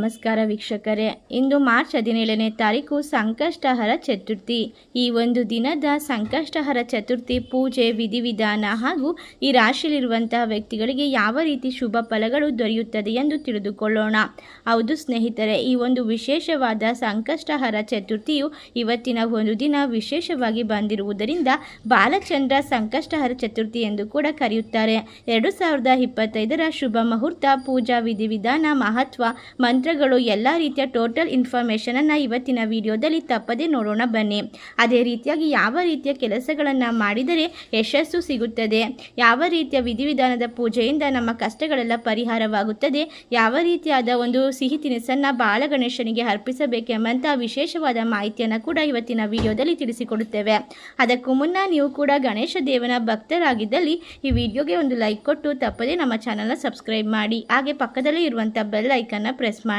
ನಮಸ್ಕಾರ ವೀಕ್ಷಕರೇ. ಇಂದು ಮಾರ್ಚ್ ಹದಿನೇಳನೇ ತಾರೀಕು ಸಂಕಷ್ಟಹರ ಚತುರ್ಥಿ. ಈ ಒಂದು ದಿನದ ಸಂಕಷ್ಟಹರ ಚತುರ್ಥಿ ಪೂಜೆ, ವಿಧಿವಿಧಾನ ಹಾಗೂ ಈ ರಾಶಿಯಲ್ಲಿರುವಂತಹ ವ್ಯಕ್ತಿಗಳಿಗೆ ಯಾವ ರೀತಿ ಶುಭ ಫಲಗಳು ದೊರೆಯುತ್ತದೆ ಎಂದು ತಿಳಿದುಕೊಳ್ಳೋಣ. ಹೌದು ಸ್ನೇಹಿತರೆ, ಈ ಒಂದು ವಿಶೇಷವಾದ ಸಂಕಷ್ಟಹರ ಚತುರ್ಥಿಯು ಇವತ್ತಿನ ಒಂದು ದಿನ ವಿಶೇಷವಾಗಿ ಬಂದಿರುವುದರಿಂದ ಬಾಲಚಂದ್ರ ಸಂಕಷ್ಟಹರ ಚತುರ್ಥಿ ಎಂದು ಕೂಡ ಕರೆಯುತ್ತಾರೆ. ಎರಡು ಸಾವಿರದ ಇಪ್ಪತ್ತೈದರ ಶುಭ ಮುಹೂರ್ತ, ಪೂಜಾ, ವಿಧಿವಿಧಾನ, ಮಹತ್ವ ಮಂತ್ರಗಳು ಎಲ್ಲ ರೀತಿಯ ಟೋಟಲ್ ಇನ್ಫಾರ್ಮೇಷನನ್ನು ಇವತ್ತಿನ ವಿಡಿಯೋದಲ್ಲಿ ತಪ್ಪದೆ ನೋಡೋಣ ಬನ್ನಿ. ಅದೇ ರೀತಿಯಾಗಿ ಯಾವ ರೀತಿಯ ಕೆಲಸಗಳನ್ನು ಮಾಡಿದರೆ ಯಶಸ್ಸು ಸಿಗುತ್ತದೆ? ಯಾವ ರೀತಿಯ ವಿಧಿವಿಧಾನದ ಪೂಜೆಯಿಂದ ನಮ್ಮ ಕಷ್ಟಗಳೆಲ್ಲ ಪರಿಹಾರವಾಗುತ್ತದೆ? ಯಾವ ರೀತಿಯಾದ ಒಂದು ಸಿಹಿ ತಿನಿಸನ್ನು ಬಾಲಗಣೇಶನಿಗೆ ಅರ್ಪಿಸಬೇಕೆಂಬಂಥ ವಿಶೇಷವಾದ ಮಾಹಿತಿಯನ್ನು ಕೂಡ ಇವತ್ತಿನ ವಿಡಿಯೋದಲ್ಲಿ ತಿಳಿಸಿಕೊಡುತ್ತೇವೆ. ಅದಕ್ಕೂ ಮುನ್ನ ನೀವು ಕೂಡ ಗಣೇಶ ದೇವನ ಭಕ್ತರಾಗಿದ್ದಲ್ಲಿ ಈ ವಿಡಿಯೋಗೆ ಒಂದು ಲೈಕ್ ಕೊಟ್ಟು ತಪ್ಪದೇ ನಮ್ಮ ಚಾನಲ್ನ ಸಬ್ಸ್ಕ್ರೈಬ್ ಮಾಡಿ. ಹಾಗೆ ಪಕ್ಕದಲ್ಲೇ ಇರುವಂಥ ಬೆಲ್ ಐಕನ್ನ ಪ್ರೆಸ್ ಮಾಡಿ.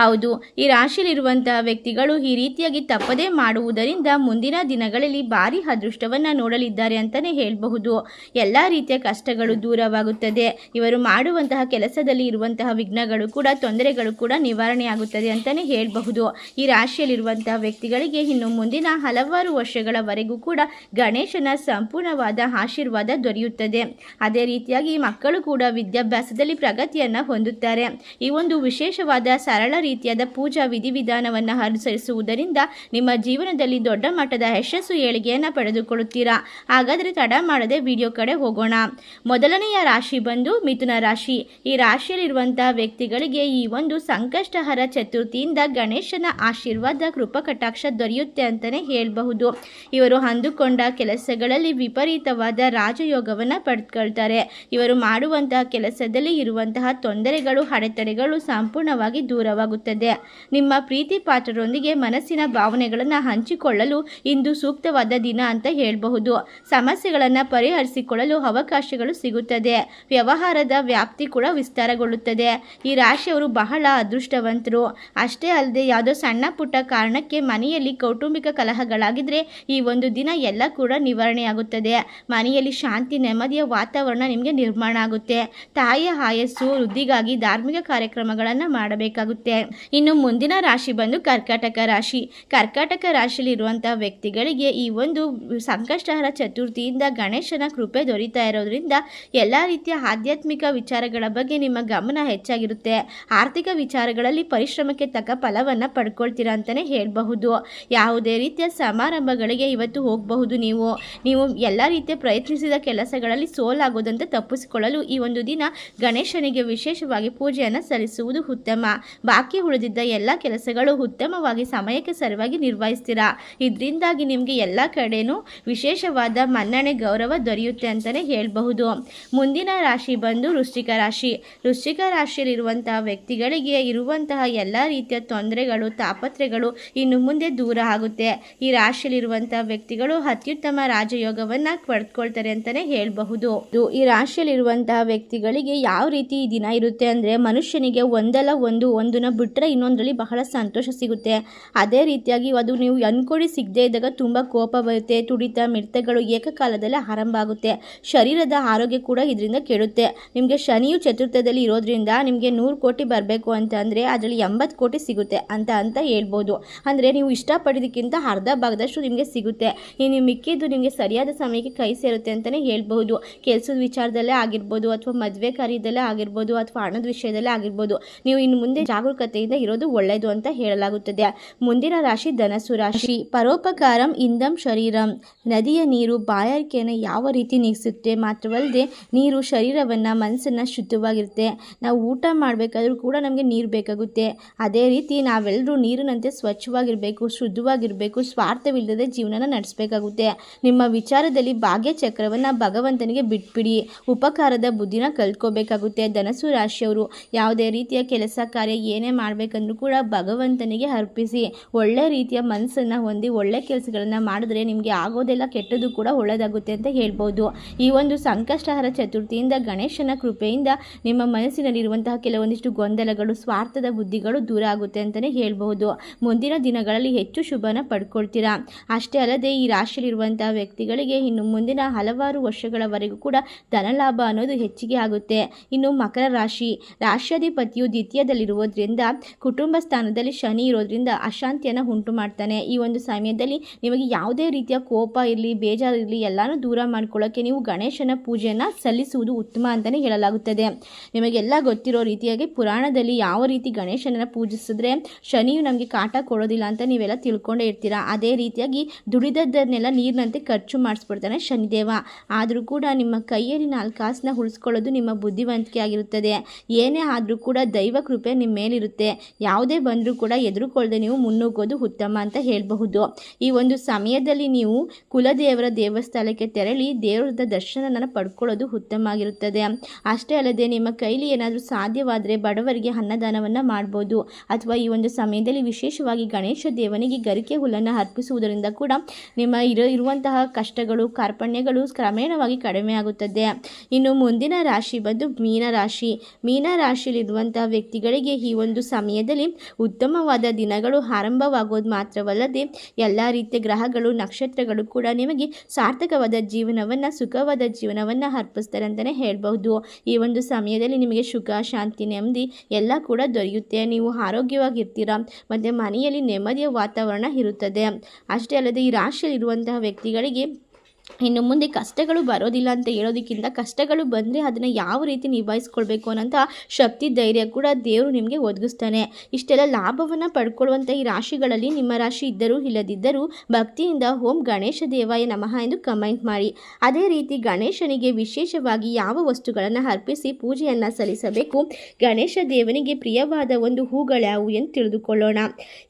ಹೌದು, ಈ ರಾಶಿಯಲ್ಲಿರುವಂತಹ ವ್ಯಕ್ತಿಗಳು ಈ ರೀತಿಯಾಗಿ ತಪ್ಪದೇ ಮಾಡುವುದರಿಂದ ಮುಂದಿನ ದಿನಗಳಲ್ಲಿ ಭಾರಿ ಅದೃಷ್ಟವನ್ನು ನೋಡಲಿದ್ದಾರೆ ಅಂತಲೇ ಹೇಳಬಹುದು. ಎಲ್ಲ ರೀತಿಯ ಕಷ್ಟಗಳು ದೂರವಾಗುತ್ತದೆ. ಇವರು ಮಾಡುವಂತಹ ಕೆಲಸದಲ್ಲಿ ಇರುವಂತಹ ವಿಘ್ನಗಳು ಕೂಡ, ತೊಂದರೆಗಳು ಕೂಡ ನಿವಾರಣೆ ಆಗುತ್ತದೆ ಅಂತಲೇ ಹೇಳಬಹುದು. ಈ ರಾಶಿಯಲ್ಲಿರುವಂತಹ ವ್ಯಕ್ತಿಗಳಿಗೆ ಇನ್ನು ಮುಂದಿನ ಹಲವಾರು ವರ್ಷಗಳವರೆಗೂ ಕೂಡ ಗಣೇಶನ ಸಂಪೂರ್ಣವಾದ ಆಶೀರ್ವಾದ ದೊರೆಯುತ್ತದೆ. ಅದೇ ರೀತಿಯಾಗಿ ಮಕ್ಕಳು ಕೂಡ ವಿದ್ಯಾಭ್ಯಾಸದಲ್ಲಿ ಪ್ರಗತಿಯನ್ನು ಹೊಂದುತ್ತಾರೆ. ಈ ಒಂದು ವಿಶೇಷವಾದ ಸರಳ ರೀತಿಯಾದ ಪೂಜಾ ವಿಧಿವಿಧಾನವನ್ನು ಅನುಸರಿಸುವುದರಿಂದ ನಿಮ್ಮ ಜೀವನದಲ್ಲಿ ದೊಡ್ಡ ಮಟ್ಟದ ಯಶಸ್ಸು ಏಳಿಗೆಯನ್ನು ಪಡೆದುಕೊಳ್ಳುತ್ತೀರಾ? ಹಾಗಾದರೆ ತಡ ಮಾಡದೆ ವಿಡಿಯೋ ಕಡೆ ಹೋಗೋಣ. ಮೊದಲನೆಯ ರಾಶಿ ಬಂದು ಮಿಥುನ ರಾಶಿ. ಈ ರಾಶಿಯಲ್ಲಿರುವಂತಹ ವ್ಯಕ್ತಿಗಳಿಗೆ ಈ ಒಂದು ಸಂಕಷ್ಟಹರ ಚತುರ್ಥಿಯಿಂದ ಗಣೇಶನ ಆಶೀರ್ವಾದ ಕೃಪಕಟಾಕ್ಷ ದೊರೆಯುತ್ತೆ ಅಂತಲೇ ಹೇಳಬಹುದು. ಇವರು ಅಂದುಕೊಂಡ ಕೆಲಸಗಳಲ್ಲಿ ವಿಪರೀತವಾದ ರಾಜಯೋಗವನ್ನು ಪಡೆದುಕೊಳ್ತಾರೆ ಇವರು ಮಾಡುವಂತಹ ಕೆಲಸದಲ್ಲಿ ಇರುವಂತಹ ತೊಂದರೆಗಳು, ಅಡೆತಡೆಗಳು ಸಂಪೂರ್ಣವಾಗಿ ದೂರವಾಗುತ್ತದೆ ನಿಮ್ಮ ಪ್ರೀತಿ ಪಾತ್ರರೊಂದಿಗೆ ಮನಸ್ಸಿನ ಭಾವನೆಗಳನ್ನು ಹಂಚಿಕೊಳ್ಳಲು ಇಂದು ಸೂಕ್ತವಾದ ದಿನ ಅಂತ ಹೇಳಬಹುದು. ಸಮಸ್ಯೆಗಳನ್ನು ಪರಿಹರಿಸಿಕೊಳ್ಳಲು ಅವಕಾಶಗಳು ಸಿಗುತ್ತದೆ. ವ್ಯವಹಾರದ ವ್ಯಾಪ್ತಿ ಕೂಡ ವಿಸ್ತಾರಗೊಳ್ಳುತ್ತದೆ. ಈ ರಾಶಿಯವರು ಬಹಳ ಅದೃಷ್ಟವಂತರು. ಅಷ್ಟೇ ಅಲ್ಲದೆ ಯಾವುದೋ ಸಣ್ಣ ಪುಟ್ಟ ಕಾರಣಕ್ಕೆ ಮನೆಯಲ್ಲಿ ಕೌಟುಂಬಿಕ ಕಲಹಗಳಾಗಿದ್ದರೆ ಈ ಒಂದು ದಿನ ಎಲ್ಲ ಕೂಡ ನಿವಾರಣೆಯಾಗುತ್ತದೆ. ಮನೆಯಲ್ಲಿ ಶಾಂತಿ, ನೆಮ್ಮದಿಯ ವಾತಾವರಣ ನಿಮಗೆ ನಿರ್ಮಾಣ ಆಗುತ್ತೆ. ತಾಯಿಯ ಆಯಸ್ಸು, ವೃದ್ಧಿಗಾಗಿ ಧಾರ್ಮಿಕ ಕಾರ್ಯಕ್ರಮಗಳನ್ನು ಮಾಡಬೇಕಾಗುತ್ತೆ. ಇನ್ನು ಮುಂದಿನ ರಾಶಿ ಬಂದು ಕರ್ಕಾಟಕ ರಾಶಿ. ಕರ್ಕಾಟಕ ರಾಶಿಯಲ್ಲಿ ಇರುವಂತಹ ವ್ಯಕ್ತಿಗಳಿಗೆ ಈ ಒಂದು ಸಂಕಷ್ಟಹರ ಚತುರ್ಥಿಯಿಂದ ಗಣೇಶನ ಕೃಪೆ ದೊರೀತಾ ಇರೋದ್ರಿಂದ ಎಲ್ಲ ರೀತಿಯ ಆಧ್ಯಾತ್ಮಿಕ ವಿಚಾರಗಳ ಬಗ್ಗೆ ನಿಮ್ಮ ಗಮನ ಹೆಚ್ಚಾಗಿರುತ್ತೆ. ಆರ್ಥಿಕ ವಿಚಾರಗಳಲ್ಲಿ ಪರಿಶ್ರಮಕ್ಕೆ ತಕ್ಕ ಫಲವನ್ನು ಪಡ್ಕೊಳ್ತೀರಾ ಅಂತಲೇ ಹೇಳಬಹುದು. ಯಾವುದೇ ರೀತಿಯ ಸಮಾರಂಭಗಳಿಗೆ ಇವತ್ತು ಹೋಗಬಹುದು ನೀವು. ನೀವು ಎಲ್ಲ ರೀತಿಯ ಪ್ರಯತ್ನಿಸಿದ ಕೆಲಸಗಳಲ್ಲಿ ಸೋಲಾಗೋದಂತೆ ತಪ್ಪಿಸಿಕೊಳ್ಳಲು ಈ ಒಂದು ದಿನ ಗಣೇಶನಿಗೆ ವಿಶೇಷವಾಗಿ ಪೂಜೆಯನ್ನು ಸಲ್ಲಿಸುವುದು ಉತ್ತಮ. ಬಾಕಿ ಉಳಿದಿದ್ದ ಎಲ್ಲ ಕೆಲಸಗಳು ಉತ್ತಮವಾಗಿ ಸಮಯಕ್ಕೆ ಸರಿಯಾಗಿ ನಿರ್ವಹಿಸ್ತೀರಾ? ಇದರಿಂದಾಗಿ ನಿಮಗೆ ಎಲ್ಲ ಕಡೆನೂ ವಿಶೇಷವಾದ ಮನ್ನಣೆ, ಗೌರವ ದೊರೆಯುತ್ತೆ ಅಂತಲೇ ಹೇಳಬಹುದು. ಮುಂದಿನ ರಾಶಿ ಬಂದು ವೃಶ್ಚಿಕ ರಾಶಿ. ವೃಶ್ಚಿಕ ರಾಶಿಯಲ್ಲಿರುವಂತಹ ವ್ಯಕ್ತಿಗಳಿಗೆ ಇರುವಂತಹ ಎಲ್ಲ ರೀತಿಯ ತೊಂದರೆಗಳು ತಾಪತ್ರೆಗಳು ಇನ್ನು ಮುಂದೆ ದೂರ ಆಗುತ್ತೆ. ಈ ರಾಶಿಯಲ್ಲಿರುವಂತಹ ವ್ಯಕ್ತಿಗಳು ಅತ್ಯುತ್ತಮ ರಾಜಯೋಗವನ್ನು ಪಡೆದುಕೊಳ್ತಾರೆ ಅಂತಲೇ ಹೇಳಬಹುದು. ಈ ರಾಶಿಯಲ್ಲಿರುವಂತಹ ವ್ಯಕ್ತಿಗಳಿಗೆ ಯಾವ ರೀತಿ ದಿನ ಇರುತ್ತೆ ಅಂದರೆ ಮನುಷ್ಯನಿಗೆ ಒಂದಲ್ಲ ಒಂದು ಒಂದನ್ನ ಬಿಟ್ಟರೆ ಇನ್ನೊಂದರಲ್ಲಿ ಬಹಳ ಸಂತೋಷ ಸಿಗುತ್ತೆ. ಅದೇ ರೀತಿಯಾಗಿ ಅದು ನೀವು ಅನ್ಕೊಳ್ಳಿ ಸಿಗದೇ ಇದ್ದಾಗ ತುಂಬ ಕೋಪ ಬರುತ್ತೆ, ತುಡಿತ ಮಿಡತೆಗಳು ಏಕಕಾಲದಲ್ಲಿ ಆರಂಭ ಆಗುತ್ತೆ. ಶರೀರದ ಆರೋಗ್ಯ ಕೂಡ ಇದರಿಂದ ಕೆಡುತ್ತೆ. ನಿಮಗೆ ಶನಿಯು ಚತುರ್ಥದಲ್ಲಿ ಇರೋದ್ರಿಂದ ನಿಮಗೆ ನೂರು ಕೋಟಿ ಬರಬೇಕು ಅಂತ ಅಂದರೆ ಅದರಲ್ಲಿ ಎಂಬತ್ತು ಕೋಟಿ ಸಿಗುತ್ತೆ ಅಂತ ಅಂತ ಹೇಳ್ಬೋದು. ಅಂದರೆ ನೀವು ಇಷ್ಟಪಡೋದಕ್ಕಿಂತ ಅರ್ಧ ಭಾಗದಷ್ಟು ನಿಮಗೆ ಸಿಗುತ್ತೆ. ಇನ್ನು ಮಿಕ್ಕಿದ್ದು ನಿಮಗೆ ಸರಿಯಾದ ಸಮಯಕ್ಕೆ ಕೈ ಸೇರುತ್ತೆ ಅಂತಲೇ ಹೇಳ್ಬೋದು ಕೆಲಸದ ವಿಚಾರದಲ್ಲೇ ಆಗಿರ್ಬೋದು ಅಥವಾ ಮದುವೆ ಕಾರ್ಯದಲ್ಲೇ ಆಗಿರ್ಬೋದು ಅಥವಾ ಹಣದ ವಿಷಯದಲ್ಲೇ ಆಗಿರ್ಬೋದು. ನೀವು ಇನ್ನು ಮುಂದೆ ಜಾಗರೂಕತೆಯಿಂದ ಇರೋದು ಒಳ್ಳೆಯದು ಅಂತ ಹೇಳಲಾಗುತ್ತದೆ. ಮುಂದಿನ ರಾಶಿ ಧನಸು ರಾಶಿ. ಪರೋಪಕಾರಂ ಇಂದಂ ಶರೀರಂ. ನದಿಯ ನೀರು ಬಾಯಾರಿಕೆಯನ್ನು ಯಾವ ರೀತಿ ನೀಗಿಸುತ್ತೆ ಮಾತ್ರವಲ್ಲದೆ ನೀರು ಶರೀರವನ್ನು ಮನಸ್ಸನ್ನು ಶುದ್ಧವಾಗಿರುತ್ತೆ. ನಾವು ಊಟ ಮಾಡಬೇಕಾದ್ರೂ ಕೂಡ ನಮಗೆ ನೀರು ಬೇಕಾಗುತ್ತೆ. ಅದೇ ರೀತಿ ನಾವೆಲ್ಲರೂ ನೀರಿನಂತೆ ಸ್ವಚ್ಛವಾಗಿರಬೇಕು, ಶುದ್ಧವಾಗಿರಬೇಕು, ಸ್ವಾರ್ಥವಿಲ್ಲದೆ ಜೀವನನ ನಡೆಸಬೇಕಾಗುತ್ತೆ. ನಿಮ್ಮ ವಿಚಾರದಲ್ಲಿ ಭಾಗ್ಯ ಚಕ್ರವನ್ನು ಭಗವಂತನಿಗೆ ಬಿಟ್ಬಿಡಿ. ಉಪಕಾರದ ಬುದ್ಧಿನ ಕಲ್ತ್ಕೋಬೇಕಾಗುತ್ತೆ. ಧನಸು ರಾಶಿಯವರು, ಯಾವುದೇ ರೀತಿಯ ಕೆಲಸ ಕಾರ್ಯ ಏನೇ ಮಾಡಬೇಕಂದ್ರೂ ಕೂಡ ಭಗವಂತನಿಗೆ ಅರ್ಪಿಸಿ, ಒಳ್ಳೆ ರೀತಿಯ ಮನಸ್ಸನ್ನು ಹೊಂದಿ, ಒಳ್ಳೆ ಕೆಲಸಗಳನ್ನು ಮಾಡಿದ್ರೆ ನಿಮಗೆ ಆಗೋದೆಲ್ಲ ಕೆಟ್ಟದ್ದು ಕೂಡ ಒಳ್ಳೆಯದಾಗುತ್ತೆ ಅಂತ ಹೇಳ್ಬೋದು. ಈ ಒಂದು ಸಂಕಷ್ಟಹರ ಚತುರ್ಥಿಯಿಂದ ಗಣೇಶನ ಕೃಪೆಯಿಂದ ನಿಮ್ಮ ಮನಸ್ಸಿನಲ್ಲಿರುವಂತಹ ಕೆಲವೊಂದಿಷ್ಟು ಗೊಂದಲಗಳು, ಸ್ವಾರ್ಥದ ಬುದ್ಧಿಗಳು ದೂರ ಆಗುತ್ತೆ ಅಂತಲೇ ಹೇಳ್ಬೋದು. ಮುಂದಿನ ದಿನಗಳಲ್ಲಿ ಹೆಚ್ಚು ಶುಭನ ಪಡ್ಕೊಳ್ತೀರಾ? ಅಷ್ಟೇ ಅಲ್ಲದೆ ಈ ರಾಶಿಯಲ್ಲಿರುವಂತಹ ವ್ಯಕ್ತಿಗಳಿಗೆ ಇನ್ನು ಮುಂದಿನ ಹಲವಾರು ವರ್ಷಗಳವರೆಗೂ ಕೂಡ ಧನಲಾಭ ಅನ್ನೋದು ಹೆಚ್ಚಿಗೆ ಆಗುತ್ತೆ. ಇನ್ನು ಮಕರ ರಾಶಿ ರಾಶ್ಯಾಧಿಪತಿಯು ದ್ವಿತೀಯದಲ್ಲಿರುವುದರಿಂದ ಕುಟುಂಬ ಸ್ಥಾನದಲ್ಲಿ ಶನಿ ಇರೋದ್ರಿಂದ ಅಶಾಂತಿಯನ್ನು ಉಂಟು ಮಾಡ್ತಾನೆ. ಈ ಒಂದು ಸಮಯದಲ್ಲಿ ನಿಮಗೆ ಯಾವುದೇ ರೀತಿಯ ಕೋಪ ಇರಲಿ, ಬೇಜಾರು ಇರಲಿ, ಎಲ್ಲನೂ ದೂರ ಮಾಡ್ಕೊಳ್ಳೋಕ್ಕೆ ನೀವು ಗಣೇಶನ ಪೂಜೆಯನ್ನು ಸಲ್ಲಿಸುವುದು ಉತ್ತಮ ಅಂತಲೇ ಹೇಳಲಾಗುತ್ತದೆ. ನಿಮಗೆಲ್ಲ ಗೊತ್ತಿರೋ ರೀತಿಯಾಗಿ ಪುರಾಣದಲ್ಲಿ ಯಾವ ರೀತಿ ಗಣೇಶನನ್ನು ಪೂಜಿಸಿದ್ರೆ ಶನಿಯು ನಮಗೆ ಕಾಟ ಕೊಡೋದಿಲ್ಲ ಅಂತ ನೀವೆಲ್ಲ ತಿಳ್ಕೊಂಡೇ ಇರ್ತೀರಾ? ಅದೇ ರೀತಿಯಾಗಿ ದುಡಿದದ್ದನ್ನೆಲ್ಲ ನೀರಿನಂತೆ ಖರ್ಚು ಮಾಡಿಸ್ಬಿಡ್ತಾನೆ ಶನಿದೇವ. ಆದರೂ ಕೂಡ ನಿಮ್ಮ ಕೈಯಲ್ಲಿ ನಾಲ್ಕು ಕಾಸನ್ನ ಉಳಿಸ್ಕೊಳ್ಳೋದು ನಿಮ್ಮ ಬುದ್ಧಿವಂತಿಕೆ ಆಗಿರುತ್ತದೆ. ಏನೇ ಆದರೂ ಕೂಡ ದೈವ ಕೃಪೆ ನಿಮ್ಮ ಮೇಲಿರುತ್ತೆ. ಯಾವುದೇ ಬಂದರೂ ಕೂಡ ಎದುರುಕೊಳ್ಳದೆ ನೀವು ಮುನ್ನುಗ್ಗೋದು ಉತ್ತಮ ಅಂತ ಹೇಳಬಹುದು. ಈ ಒಂದು ಸಮಯದಲ್ಲಿ ನೀವು ಕುಲದೇವರ ದೇವಸ್ಥಾನಕ್ಕೆ ತೆರಳಿ ದೇವರದ ದರ್ಶನನ ಪಡ್ಕೊಳ್ಳೋದು ಉತ್ತಮ ಆಗಿರುತ್ತದೆ. ಅಷ್ಟೇ ಅಲ್ಲದೆ ನಿಮ್ಮ ಕೈಲಿ ಏನಾದರೂ ಸಾಧ್ಯವಾದರೆ ಬಡವರಿಗೆ ಅನ್ನದಾನವನ್ನು ಮಾಡ್ಬೋದು. ಅಥವಾ ಈ ಒಂದು ಸಮಯದಲ್ಲಿ ವಿಶೇಷವಾಗಿ ಗಣೇಶ ದೇವನಿಗೆ ಗರಿಕೆ ಹುಲ್ಲನ್ನು ಅರ್ಪಿಸುವುದರಿಂದ ಕೂಡ ನಿಮ್ಮ ಇರೋ, ಇರುವಂತಹ ಕಷ್ಟಗಳು, ಕಾರ್ಪಣ್ಯಗಳು ಕ್ರಮೇಣವಾಗಿ ಕಡಿಮೆ ಆಗುತ್ತದೆ. ಇನ್ನು ಮುಂದಿನ ರಾಶಿ ಬಂದು ಮೀನ ರಾಶಿ ಮೀನ ರಾಶಿಯಲ್ಲಿರುವಂತಹ ವ್ಯಕ್ತಿಗಳಿಗೆ ಈ ಒಂದು ಸಮಯದಲ್ಲಿ ಉತ್ತಮವಾದ ದಿನಗಳು ಆರಂಭವಾಗೋದು ಮಾತ್ರವಲ್ಲದೆ ಎಲ್ಲ ರೀತಿಯ ಗ್ರಹಗಳು, ನಕ್ಷತ್ರಗಳು ಕೂಡ ನಿಮಗೆ ಸಾರ್ಥಕವಾದ ಜೀವನವನ್ನು, ಸುಖವಾದ ಜೀವನವನ್ನು ಅರ್ಪಿಸ್ತಾರೆ ಅಂತಲೇ ಹೇಳ್ಬಹುದು. ಈ ಒಂದು ಸಮಯದಲ್ಲಿ ನಿಮಗೆ ಸುಖ, ಶಾಂತಿ, ನೆಮ್ಮದಿ ಎಲ್ಲ ಕೂಡ ದೊರೆಯುತ್ತೆ. ನೀವು ಆರೋಗ್ಯವಾಗಿರ್ತೀರ? ಮತ್ತು ಮನೆಯಲ್ಲಿ ನೆಮ್ಮದಿಯ ವಾತಾವರಣ ಇರುತ್ತದೆ. ಅಷ್ಟೇ ಅಲ್ಲದೆ ಈ ರಾಶಿಯಲ್ಲಿರುವಂತಹ ವ್ಯಕ್ತಿಗಳಿಗೆ ಇನ್ನು ಮುಂದೆ ಕಷ್ಟಗಳು ಬರೋದಿಲ್ಲ ಅಂತ ಹೇಳೋದಕ್ಕಿಂತ ಕಷ್ಟಗಳು ಬಂದರೆ ಅದನ್ನು ಯಾವ ರೀತಿ ನಿಭಾಯಿಸ್ಕೊಳ್ಬೇಕು ಅನ್ನೋಂಥ ಶಕ್ತಿ, ಧೈರ್ಯ ಕೂಡ ದೇವರು ನಿಮಗೆ ಒದಗಿಸ್ತಾನೆ. ಇಷ್ಟೆಲ್ಲ ಲಾಭವನ್ನು ಪಡ್ಕೊಳ್ಳುವಂಥ ಈ ರಾಶಿಗಳಲ್ಲಿ ನಿಮ್ಮ ರಾಶಿ ಇದ್ದರೂ ಇಲ್ಲದಿದ್ದರೂ ಭಕ್ತಿಯಿಂದ ಓಂ ಗಣೇಶ ದೇವಾಯ ನಮಃ ಎಂದು ಕಮೆಂಟ್ ಮಾಡಿ. ಅದೇ ರೀತಿ ಗಣೇಶನಿಗೆ ವಿಶೇಷವಾಗಿ ಯಾವ ವಸ್ತುಗಳನ್ನು ಅರ್ಪಿಸಿ ಪೂಜೆಯನ್ನು ಸಲ್ಲಿಸಬೇಕು? ಗಣೇಶ ದೇವನಿಗೆ ಪ್ರಿಯವಾದ ಒಂದು ಹೂಗಳ್ಯಾವು ಎಂದು ತಿಳಿದುಕೊಳ್ಳೋಣ.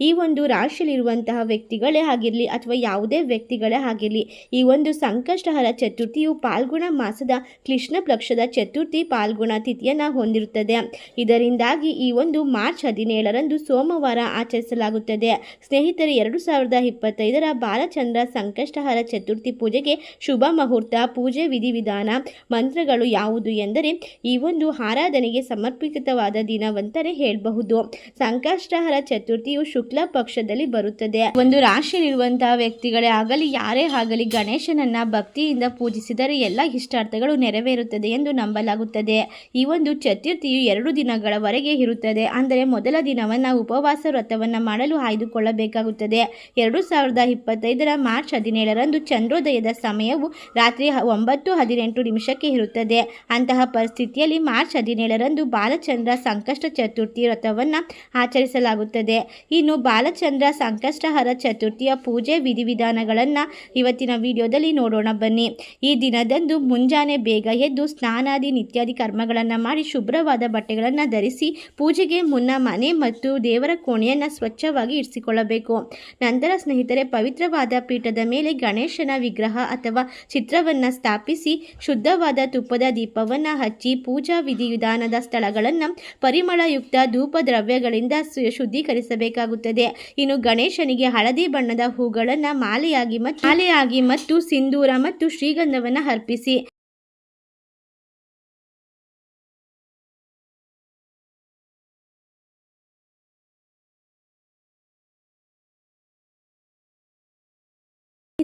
ಈ ಒಂದು ರಾಶಿಯಲ್ಲಿರುವಂತಹ ವ್ಯಕ್ತಿಗಳೇ ಆಗಿರಲಿ ಅಥವಾ ಯಾವುದೇ ವ್ಯಕ್ತಿಗಳೇ ಆಗಿರಲಿ, ಈ ಒಂದು ಸಂಕಷ್ಟಹರ ಚತುರ್ಥಿಯು ಪಾಲ್ಗುಣ ಮಾಸದ ಕೃಷ್ಣ ಪಕ್ಷದ ಚತುರ್ಥಿ ಪಾಲ್ಗುಣ ತಿಥಿಯನ್ನು ಹೊಂದಿರುತ್ತದೆ. ಇದರಿಂದಾಗಿ ಈ ಒಂದು ಮಾರ್ಚ್ ಹದಿನೇಳರಂದು ಸೋಮವಾರ ಆಚರಿಸಲಾಗುತ್ತದೆ. ಸ್ನೇಹಿತರೆ, ಎರಡು ಸಾವಿರದ ಇಪ್ಪತ್ತೈದರ ಬಾಲಚಂದ್ರ ಸಂಕಷ್ಟಹರ ಚತುರ್ಥಿ ಪೂಜೆಗೆ ಶುಭ ಮುಹೂರ್ತ, ಪೂಜೆ ವಿಧಿವಿಧಾನ, ಮಂತ್ರಗಳು ಯಾವುದು ಎಂದರೆ ಈ ಒಂದು ಆರಾಧನೆಗೆ ಸಮರ್ಪಿತವಾದ ದಿನವಂತಲೇ ಹೇಳಬಹುದು. ಸಂಕಷ್ಟಹರ ಚತುರ್ಥಿಯು ಶುಕ್ಲ ಪಕ್ಷದಲ್ಲಿ ಬರುತ್ತದೆ. ಒಂದು ರಾಶಿಯಲ್ಲಿರುವಂತಹ ವ್ಯಕ್ತಿಗಳೇ ಆಗಲಿ, ಯಾರೇ ಆಗಲಿ ಗಣೇಶನನ್ನ ಭಕ್ತಿಯಿಂದ ಪೂಜಿಸಿದರೆ ಎಲ್ಲ ಇಷ್ಟಾರ್ಥಗಳು ನೆರವೇರುತ್ತದೆ ಎಂದು ನಂಬಲಾಗುತ್ತದೆ. ಈ ಒಂದು ಚತುರ್ಥಿಯು ಎರಡು ದಿನಗಳವರೆಗೆ ಇರುತ್ತದೆ. ಅಂದರೆ ಮೊದಲ ದಿನವನ್ನು, ಉಪವಾಸ ವ್ರತವನ್ನು ಮಾಡಲು ಆಯ್ದುಕೊಳ್ಳಬೇಕಾಗುತ್ತದೆ. ಎರಡು ಸಾವಿರದ ಇಪ್ಪತ್ತೈದರ ಮಾರ್ಚ್ ಹದಿನೇಳರಂದು ಚಂದ್ರೋದಯದ ಸಮಯವು ರಾತ್ರಿ ಒಂಬತ್ತು ಹದಿನೆಂಟು ನಿಮಿಷಕ್ಕೆ ಇರುತ್ತದೆ. ಅಂತಹ ಪರಿಸ್ಥಿತಿಯಲ್ಲಿ ಮಾರ್ಚ್ ಹದಿನೇಳರಂದು ಬಾಲಚಂದ್ರ ಸಂಕಷ್ಟ ಚತುರ್ಥಿ ವ್ರತವನ್ನು ಆಚರಿಸಲಾಗುತ್ತದೆ. ಇನ್ನು ಬಾಲಚಂದ್ರ ಸಂಕಷ್ಟಹರ ಚತುರ್ಥಿಯ ಪೂಜೆ ವಿಧಿವಿಧಾನಗಳನ್ನು ಇವತ್ತಿನ ವಿಡಿಯೋದಲ್ಲಿ ನೋಡೋಣ ಬನ್ನಿ. ಈ ದಿನದಂದು ಮುಂಜಾನೆ ಬೇಗ ಎದ್ದು ಸ್ನಾನಾದಿ ನಿತ್ಯಾದಿ ಕರ್ಮಗಳನ್ನು ಮಾಡಿ ಶುಭ್ರವಾದ ಬಟ್ಟೆಗಳನ್ನು ಧರಿಸಿ ಪೂಜೆಗೆ ಮುನ್ನ ಮನೆ ಮತ್ತು ದೇವರ ಕೋಣೆಯನ್ನು ಸ್ವಚ್ಛವಾಗಿ ಇರಿಸಿಕೊಳ್ಳಬೇಕು. ನಂತರ ಸ್ನೇಹಿತರೆ ಪವಿತ್ರವಾದ ಪೀಠದ ಮೇಲೆ ಗಣೇಶನ ವಿಗ್ರಹ ಅಥವಾ ಚಿತ್ರವನ್ನು ಸ್ಥಾಪಿಸಿ ಶುದ್ಧವಾದ ತುಪ್ಪದ ದೀಪವನ್ನು ಹಚ್ಚಿ ಪೂಜಾ ವಿಧಿವಿಧಾನದ ಸ್ಥಳಗಳನ್ನು ಪರಿಮಳಯುಕ್ತ ಧೂಪ ದ್ರವ್ಯಗಳಿಂದ ಶುದ್ಧೀಕರಿಸಬೇಕಾಗುತ್ತದೆ. ಇನ್ನು ಗಣೇಶನಿಗೆ ಹಳದಿ ಬಣ್ಣದ ಹೂಗಳನ್ನು ಮಾಲೆಯಾಗಿ ಮತ್ತು ಮಾಲೆಯಾಗಿ ಮತ್ತು ಸಿಂಧೂರ ಮತ್ತು ಶ್ರೀಗಂಧವನ್ನು ಅರ್ಪಿಸಿ.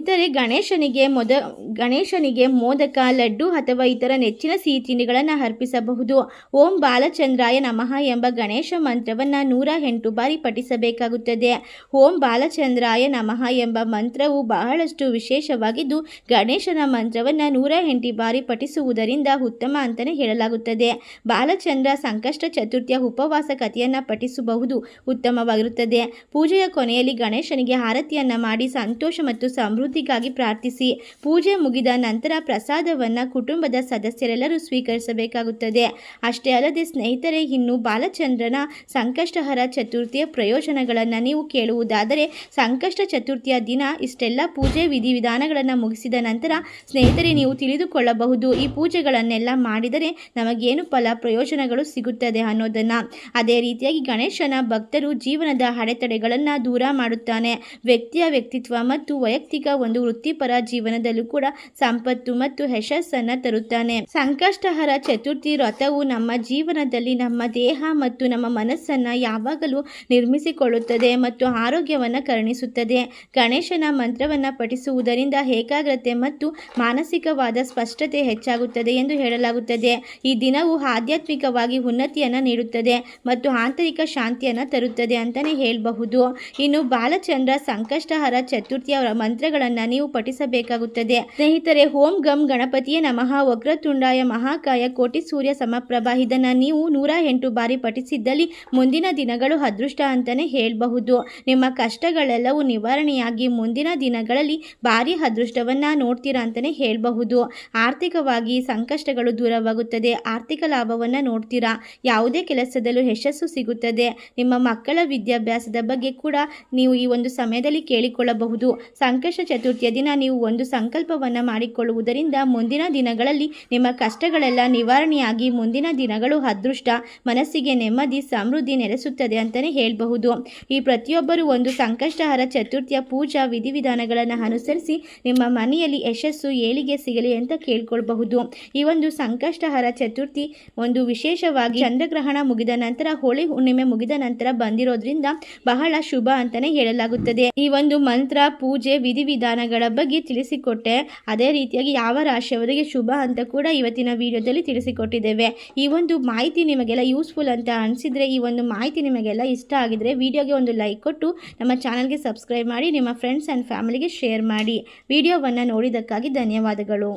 ಇತರೆ ಗಣೇಶನಿಗೆ ಮೊದ, ಗಣೇಶನಿಗೆ ಮೋದಕ, ಲಡ್ಡು ಅಥವಾ ಇತರ ನೆಚ್ಚಿನ ಸಿಹಿ ತಿಂಡಿಗಳನ್ನು ಅರ್ಪಿಸಬಹುದು. ಓಂ ಬಾಲಚಂದ್ರಾಯ ನಮಃ ಎಂಬ ಗಣೇಶ ಮಂತ್ರವನ್ನು ನೂರ ಎಂಟು ಬಾರಿ ಪಠಿಸಬೇಕಾಗುತ್ತದೆ. ಓಂ ಬಾಲಚಂದ್ರಾಯ ನಮಃ ಎಂಬ ಮಂತ್ರವು ಬಹಳಷ್ಟು ವಿಶೇಷವಾಗಿದ್ದು, ಗಣೇಶನ ಮಂತ್ರವನ್ನು ನೂರ ಎಂಟು ಬಾರಿ ಪಠಿಸುವುದರಿಂದ ಉತ್ತಮ ಅಂತಲೇ ಹೇಳಲಾಗುತ್ತದೆ. ಬಾಲಚಂದ್ರ ಸಂಕಷ್ಟ ಚತುರ್ಥಿಯ ಉಪವಾಸ ಕಥೆಯನ್ನು ಪಠಿಸಬಹುದು, ಉತ್ತಮವಾಗಿರುತ್ತದೆ. ಪೂಜೆಯ ಕೊನೆಯಲ್ಲಿ ಗಣೇಶನಿಗೆ ಆರತಿಯನ್ನು ಮಾಡಿ ಸಂತೋಷ ಮತ್ತು ಸಮೃದ್ಧಿ ಸಮೃದ್ಧಿಗಾಗಿ ಪ್ರಾರ್ಥಿಸಿ. ಪೂಜೆ ಮುಗಿದ ನಂತರ ಪ್ರಸಾದವನ್ನು ಕುಟುಂಬದ ಸದಸ್ಯರೆಲ್ಲರೂ ಸ್ವೀಕರಿಸಬೇಕಾಗುತ್ತದೆ. ಅಷ್ಟೇ ಅಲ್ಲದೆ ಸ್ನೇಹಿತರೆ, ಇನ್ನು ಬಾಲಚಂದ್ರನ ಸಂಕಷ್ಟಹರ ಚತುರ್ಥಿಯ ಪ್ರಯೋಜನಗಳನ್ನು ನೀವು ಕೇಳುವುದಾದರೆ, ಸಂಕಷ್ಟ ಚತುರ್ಥಿಯ ದಿನ ಇಷ್ಟೆಲ್ಲ ಪೂಜೆ ವಿಧಿವಿಧಾನಗಳನ್ನು ಮುಗಿಸಿದ ನಂತರ ಸ್ನೇಹಿತರೆ, ನೀವು ತಿಳಿದುಕೊಳ್ಳಬಹುದು. ಈ ಪೂಜೆಗಳನ್ನೆಲ್ಲ ಮಾಡಿದರೆ ನಮಗೇನು ಫಲ ಪ್ರಯೋಜನಗಳು ಸಿಗುತ್ತದೆ ಅನ್ನೋದನ್ನು. ಅದೇ ರೀತಿಯಾಗಿ ಗಣೇಶನ ಭಕ್ತರು ಜೀವನದ ಅಡೆತಡೆಗಳನ್ನು ದೂರ ಮಾಡುತ್ತಾನೆ. ವ್ಯಕ್ತಿಯ ವ್ಯಕ್ತಿತ್ವ ಮತ್ತು ವೈಯಕ್ತಿಕ ಒಂದು ವೃತ್ತಿಪರ ಜೀವನದಲ್ಲೂ ಕೂಡ ಸಂಪತ್ತು ಮತ್ತು ಯಶಸ್ಸನ್ನು ತರುತ್ತಾನೆ. ಸಂಕಷ್ಟಹರ ಚತುರ್ಥಿ ವ್ರತವು ನಮ್ಮ ಜೀವನದಲ್ಲಿ ನಮ್ಮ ದೇಹ ಮತ್ತು ನಮ್ಮ ಮನಸ್ಸನ್ನು ಯಾವಾಗಲೂ ನಿರ್ಮಿಸಿಕೊಳ್ಳುತ್ತದೆ ಮತ್ತು ಆರೋಗ್ಯವನ್ನು ಕರುಣಿಸುತ್ತದೆ. ಗಣೇಶನ ಮಂತ್ರವನ್ನು ಪಠಿಸುವುದರಿಂದ ಏಕಾಗ್ರತೆ ಮತ್ತು ಮಾನಸಿಕವಾದ ಸ್ಪಷ್ಟತೆ ಹೆಚ್ಚಾಗುತ್ತದೆ ಎಂದು ಹೇಳಲಾಗುತ್ತದೆ. ಈ ದಿನವು ಆಧ್ಯಾತ್ಮಿಕವಾಗಿ ಉನ್ನತಿಯನ್ನು ನೀಡುತ್ತದೆ ಮತ್ತು ಆಂತರಿಕ ಶಾಂತಿಯನ್ನು ತರುತ್ತದೆ ಅಂತಲೇ ಹೇಳಬಹುದು. ಇನ್ನು ಬಾಲಚಂದ್ರ ಸಂಕಷ್ಟಹರ ಚತುರ್ಥಿಯ ಮಂತ್ರಗಳನ್ನು ನೀವು ಪಠಿಸಬೇಕಾಗುತ್ತದೆ. ಸ್ನೇಹಿತರೆ, ಓಂ ಗಂ ಗಣಪತಿಯ ನಮಃ. ವಕ್ರತುಂಡಾಯ ಮಹಾಕಾಯ ಕೋಟಿ ಸೂರ್ಯ ಸಮಪ್ರಭಾ. ಇದನ್ನ ನೀವು ನೂರ ಎಂಟು ಬಾರಿ ಪಠಿಸಿದ್ದಲ್ಲಿ ಮುಂದಿನ ದಿನಗಳು ಅದೃಷ್ಟ ಅಂತಾನೆ ಹೇಳಬಹುದು. ನಿಮ್ಮ ಕಷ್ಟಗಳೆಲ್ಲವೂ ನಿವಾರಣೆಯಾಗಿ ಮುಂದಿನ ದಿನಗಳಲ್ಲಿ ಭಾರಿ ಅದೃಷ್ಟವನ್ನ ನೋಡ್ತೀರಾ ಅಂತಾನೆ ಹೇಳಬಹುದು. ಆರ್ಥಿಕವಾಗಿ ಸಂಕಷ್ಟಗಳು ದೂರವಾಗುತ್ತದೆ. ಆರ್ಥಿಕ ಲಾಭವನ್ನ ನೋಡ್ತೀರಾ? ಯಾವುದೇ ಕೆಲಸದಲ್ಲೂ ಯಶಸ್ಸು ಸಿಗುತ್ತದೆ. ನಿಮ್ಮ ಮಕ್ಕಳ ವಿದ್ಯಾಭ್ಯಾಸದ ಬಗ್ಗೆ ಕೂಡ ನೀವು ಈ ಒಂದು ಸಮಯದಲ್ಲಿ ಕೇಳಿಕೊಳ್ಳಬಹುದು. ಸಂಕಷ್ಟ ಚತುರ್ಥಿಯ ದಿನ ನೀವು ಒಂದು ಸಂಕಲ್ಪವನ್ನು ಮಾಡಿಕೊಳ್ಳುವುದರಿಂದ ಮುಂದಿನ ದಿನಗಳಲ್ಲಿ ನಿಮ್ಮ ಕಷ್ಟಗಳೆಲ್ಲ ನಿವಾರಣೆಯಾಗಿ ಮುಂದಿನ ದಿನಗಳು ಅದೃಷ್ಟ, ಮನಸ್ಸಿಗೆ ನೆಮ್ಮದಿ, ಸಮೃದ್ಧಿ ನೆಲೆಸುತ್ತದೆ ಅಂತಲೇ ಹೇಳಬಹುದು. ಈ ಪ್ರತಿಯೊಬ್ಬರು ಒಂದು ಸಂಕಷ್ಟಹರ ಚತುರ್ಥಿಯ ಪೂಜಾ ವಿಧಿವಿಧಾನಗಳನ್ನು ಅನುಸರಿಸಿ ನಿಮ್ಮ ಮನೆಯಲ್ಲಿ ಯಶಸ್ಸು, ಏಳಿಗೆ ಸಿಗಲಿ ಅಂತ ಕೇಳ್ಕೊಳ್ಬಹುದು. ಈ ಒಂದು ಸಂಕಷ್ಟಹರ ಚತುರ್ಥಿ ಒಂದು ವಿಶೇಷವಾಗಿ ಚಂದ್ರಗ್ರಹಣ ಮುಗಿದ ನಂತರ, ಹೋಳಿ ಹುಣ್ಣಿಮೆ ಮುಗಿದ ನಂತರ ಬಂದಿರೋದ್ರಿಂದ ಬಹಳ ಶುಭ ಅಂತಲೇ ಹೇಳಲಾಗುತ್ತದೆ. ಈ ಒಂದು ಮಂತ್ರ, ಪೂಜೆ ವಿಧಿವಿಧಾನಗಳ ಬಗ್ಗೆ ತಿಳಿಸಿಕೊಟ್ಟೆ. ಅದೇ ರೀತಿಯಾಗಿ ಯಾವ ರಾಶಿಯವರಿಗೆ ಶುಭ ಅಂತ ಕೂಡ ಇವತ್ತಿನ ವಿಡಿಯೋದಲ್ಲಿ ತಿಳಿಸಿಕೊಟ್ಟಿದ್ದೇವೆ. ಈ ಒಂದು ಮಾಹಿತಿ ನಿಮಗೆಲ್ಲ ಯೂಸ್ಫುಲ್ ಅಂತ ಅನಿಸಿದರೆ, ಈ ಒಂದು ಮಾಹಿತಿ ನಿಮಗೆಲ್ಲ ಇಷ್ಟ ಆಗಿದರೆ ವಿಡಿಯೋಗೆ ಒಂದು ಲೈಕ್ ಕೊಟ್ಟು ನಮ್ಮ ಚಾನಲ್ಗೆ ಸಬ್ಸ್ಕ್ರೈಬ್ ಮಾಡಿ, ನಿಮ್ಮ ಫ್ರೆಂಡ್ಸ್ ಆ್ಯಂಡ್ ಫ್ಯಾಮಿಲಿಗೆ ಶೇರ್ ಮಾಡಿ. ವಿಡಿಯೋವನ್ನು ನೋಡಿದ್ದಕ್ಕಾಗಿ ಧನ್ಯವಾದಗಳು.